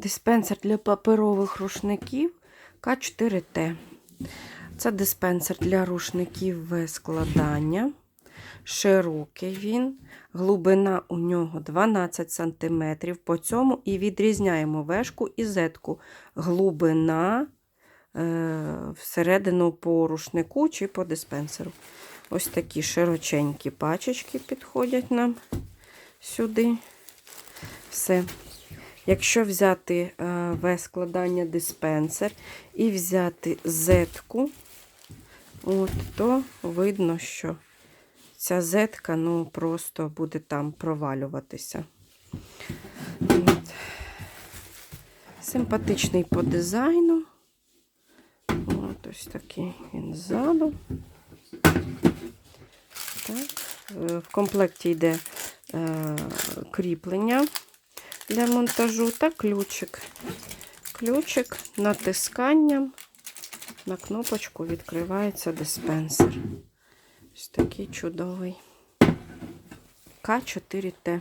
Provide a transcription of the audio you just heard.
Диспенсер для паперових рушників К4Т. Це диспенсер для рушників без складання. Широкий він. Глибина у нього 12 см. По цьому і відрізняємо вешку і зетку. Глибина е, всередину по рушнику чи по диспенсеру. Ось такі широченькі пачечки підходять нам сюди. Все. Якщо взяти е, весь складання диспенсер і взяти зетку, от, то видно, що ця зетка ну, просто буде там провалюватися. От. Симпатичний по дизайну. От ось такий він ззаду. Так. Е, В комплекті йде е, кріплення для монтажу та ключик. Ключик натисканням на кнопочку відкривається диспенсер. Ось такий чудовий. К4Т.